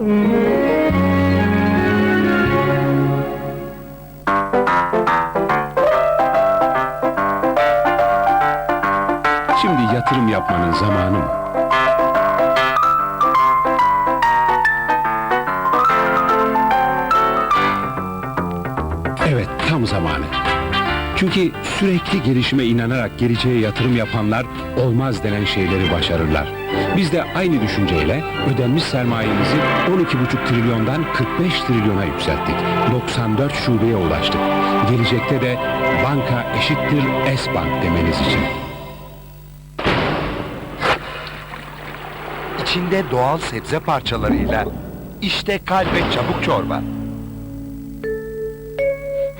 Şimdi yatırım yapmanın zamanı mı? Evet, tam zamanı. Çünkü sürekli gelişime inanarak geleceğe yatırım yapanlar olmaz denen şeyleri başarırlar. Biz de aynı düşünceyle ödenmiş sermayemizi 12,5 trilyondan 45 trilyona yükselttik. 94 şubeye ulaştık. Gelecekte de banka eşittir S-Bank demeniz için. İçinde doğal sebze parçalarıyla işte kalbe çabuk çorba.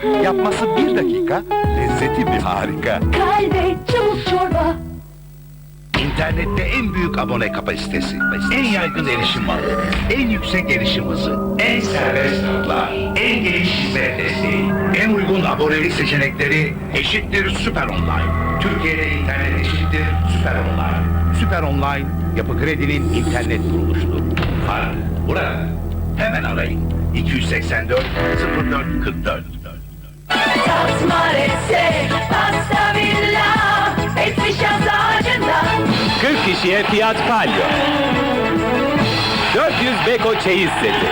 Yapması bir dakika, lezzeti bir harika. Kalbe çabuk çorba. İnternette en büyük abone kapasitesi, en yaygın erişim alanı, en yüksek erişim hızı, en serbest notlar, en geniş hizmet desteği, en uygun abonelik seçenekleri eşittir Süper Online. Türkiye'de internet eşittir Süper Online. Süper Online, Yapı Kredi'nin internet kuruluşudur. Fark burada. Hemen arayın. 284 04 44. 40 kişiye fiyat palyo. 400 Beko çeyiz seti.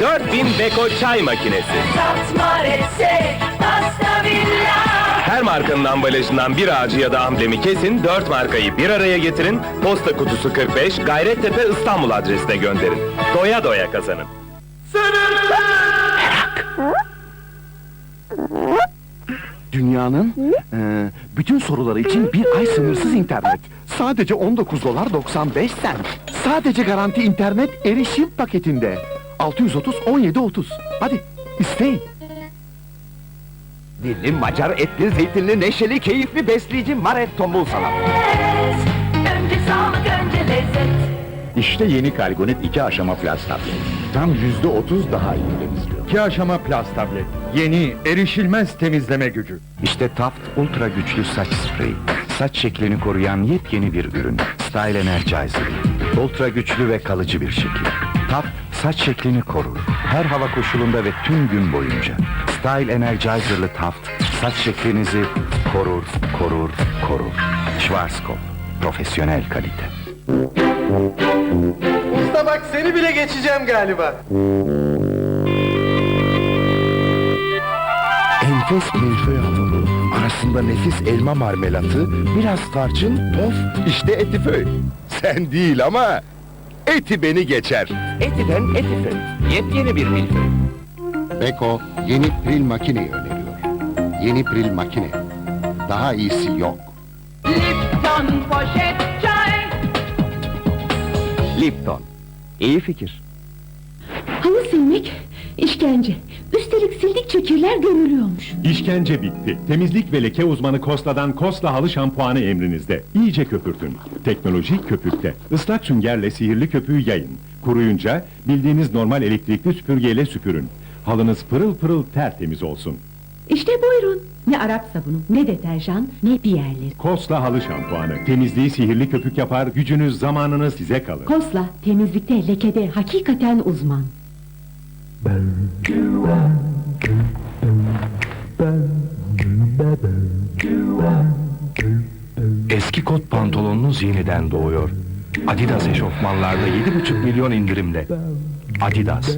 4000 Beko çay makinesi. Tasmarese, pasta villa. Her markanın ambalajından bir ağacı ya da amblemi kesin, 4 markayı bir araya getirin, posta kutusu 45, Gayrettepe İstanbul adresine gönderin. Doya doya kazanın. Dünyanın eee, bütün soruları için bir ay sınırsız internet. Sadece 19 dolar 95 sent. Sadece garanti internet erişim paketinde. 630 17 30. Hadi isteyin. Dilli, Macar, etli, zeytinli, neşeli, keyifli, besleyici Maret tombul salam. İşte yeni Kalgonit 2 aşama Plus tablet. Tam yüzde otuz daha iyi temizliyor. İki aşama Plus tablet. Yeni, erişilmez temizleme gücü. İşte Taft Ultra güçlü saç spreyi. Saç şeklini koruyan yepyeni bir ürün. Style Energizer. Ultra güçlü ve kalıcı bir şekil. Taft saç şeklini korur. Her hava koşulunda ve tüm gün boyunca. Style Energizer'lı Taft saç şeklinizi korur, korur, korur. Schwarzkopf. Profesyonel kalite. Usta bak seni bile geçeceğim galiba. Enfes milföy hamuru, arasında nefis elma marmelatı, biraz tarçın, of, işte etiföy. Sen değil ama eti beni geçer. Etiden Etiföy. Yepyeni bir milföy. Beko yeni pril makineyi öneriyor. Yeni pril makine. Daha iyisi yok. Lipton poşet. Lipton. İyi fikir. Halı silmek işkence. Üstelik sildikçe kirler görülüyormuş. İşkence bitti. Temizlik ve leke uzmanı Kosla'dan Kosla halı şampuanı emrinizde. İyice köpürtün. Teknoloji köpükte. Islak süngerle sihirli köpüğü yayın. Kuruyunca bildiğiniz normal elektrikli süpürgeyle süpürün. Halınız pırıl pırıl tertemiz olsun. İşte buyurun. Ne Arap sabunu, ne deterjan, ne piyerleri. Kosla halı şampuanı. Temizliği sihirli köpük yapar, gücünüz, zamanınız size kalır. Kosla, temizlikte, lekede hakikaten uzman. Eski kot pantolonunuz yeniden doğuyor. Adidas eşofmanlarda 7,5 milyon indirimle. Adidas.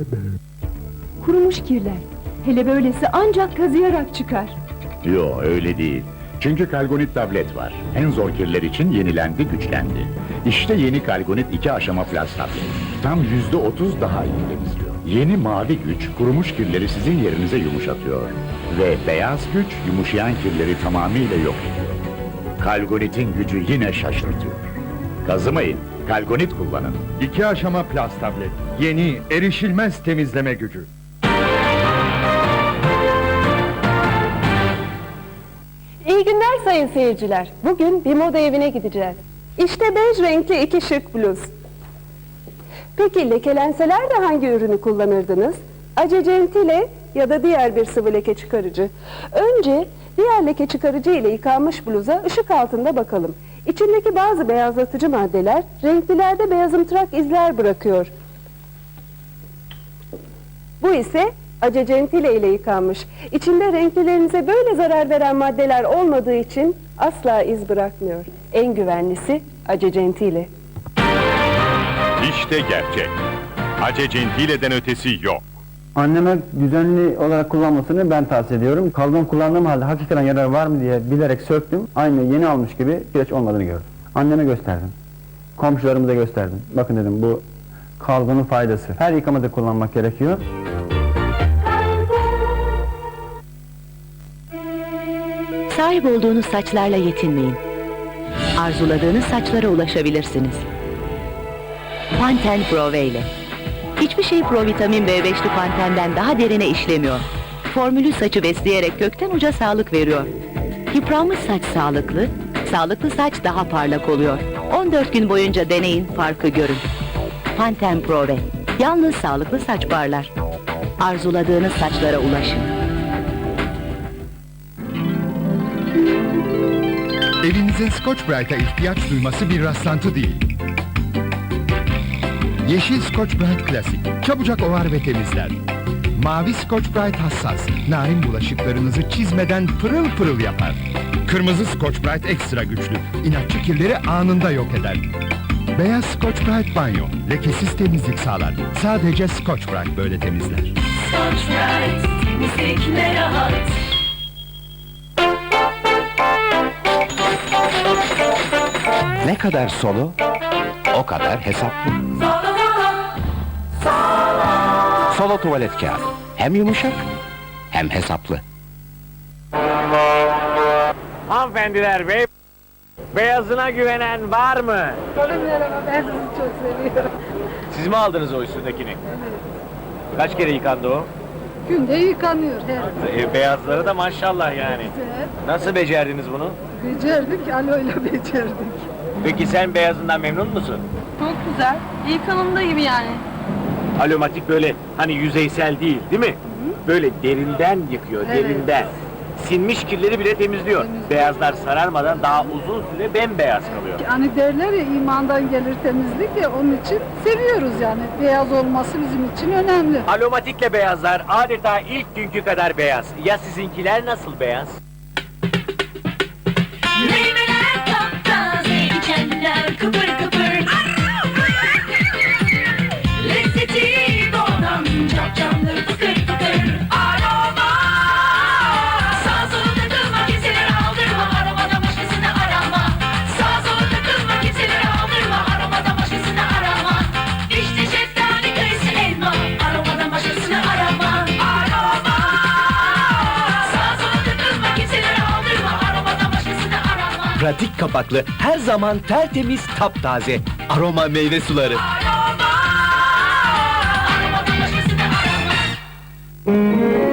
Kurumuş kirler. Hele böylesi ancak kazıyarak çıkar. Yo öyle değil. Çünkü Kalgonit tablet var. En zor kirler için yenilendi, güçlendi. İşte yeni Kalgonit 2 aşama Plus tablet. Tam yüzde otuz daha iyi temizliyor. Yeni mavi güç kurumuş kirleri sizin yerinize yumuşatıyor. Ve beyaz güç yumuşayan kirleri tamamıyla yok ediyor. Kalgonit'in gücü yine şaşırtıyor. Kazımayın, Kalgonit kullanın. İki aşama Plus tablet. Yeni, erişilmez temizleme gücü. Sayın seyirciler. Bugün bir moda evine gideceğiz. İşte bej renkli iki şık bluz. Peki lekelenseler de hangi ürünü kullanırdınız? Acecentile ya da diğer bir sıvı leke çıkarıcı. Önce diğer leke çıkarıcı ile yıkanmış bluza ışık altında bakalım. İçindeki bazı beyazlatıcı maddeler renklilerde beyazımtırak izler bırakıyor. Bu ise acecentile ile yıkanmış. İçinde renklilerinize böyle zarar veren maddeler olmadığı için asla iz bırakmıyor. En güvenlisi acecentile. İşte gerçek. Ace Gentile'den ötesi yok. Anneme düzenli olarak kullanmasını ben tavsiye ediyorum. Kalgon kullandığım halde hakikaten yarar var mı diye bilerek söktüm. Aynı yeni almış gibi kireç olmadığını gördüm. Anneme gösterdim. Komşularımıza gösterdim. Bakın dedim bu kalgonun faydası. Her yıkamada kullanmak gerekiyor. Sahip olduğunuz saçlarla yetinmeyin. Arzuladığınız saçlara ulaşabilirsiniz. Panten Pro ile. Hiçbir şey provitamin B5'li Panten'den daha derine işlemiyor. Formülü saçı besleyerek kökten uca sağlık veriyor. Yıpranmış saç sağlıklı, sağlıklı saç daha parlak oluyor. 14 gün boyunca deneyin, farkı görün. Panten Pro. Yalnız sağlıklı saç parlar. Arzuladığınız saçlara ulaşın. Evinizin Scotch Brite'a ihtiyaç duyması bir rastlantı değil. Yeşil Scotch Brite Klasik, çabucak ovar ve temizler. Mavi Scotch Brite hassas, narin bulaşıklarınızı çizmeden pırıl pırıl yapar. Kırmızı Scotch Brite ekstra güçlü, inatçı kirleri anında yok eder. Beyaz Scotch Brite banyo, lekesiz temizlik sağlar. Sadece Scotch Brite böyle temizler. Scotch Brite, temizlik ne rahat. Ne kadar solo, o kadar hesaplı. Solo tuvalet kağıdı. Hem yumuşak, hem hesaplı. Hanımefendiler bey, beyazına güvenen var mı? ben sizi çok seviyorum. Siz mi aldınız o üstündekini? Kaç kere yıkandı o? Günde yıkanıyor her E, beyazları da maşallah yani. Nasıl becerdiniz bunu? Becerdik, aloyla becerdik. Peki sen beyazından memnun musun? Çok güzel. İlk hanımdayım yani. Alomatik böyle hani yüzeysel değil değil mi? Böyle derinden yıkıyor, Evet. derinden. Sinmiş kirleri bile temizliyor. Beyazlar sararmadan daha uzun süre bembeyaz kalıyor. Hani derler ya imandan gelir temizlik ya onun için seviyoruz yani. Beyaz olması bizim için önemli. Alomatikle beyazlar adeta ilk günkü kadar beyaz. Ya sizinkiler nasıl beyaz? pratik kapaklı, her zaman tertemiz, taptaze. Aroma meyve suları. Aroma, aroma, aroma.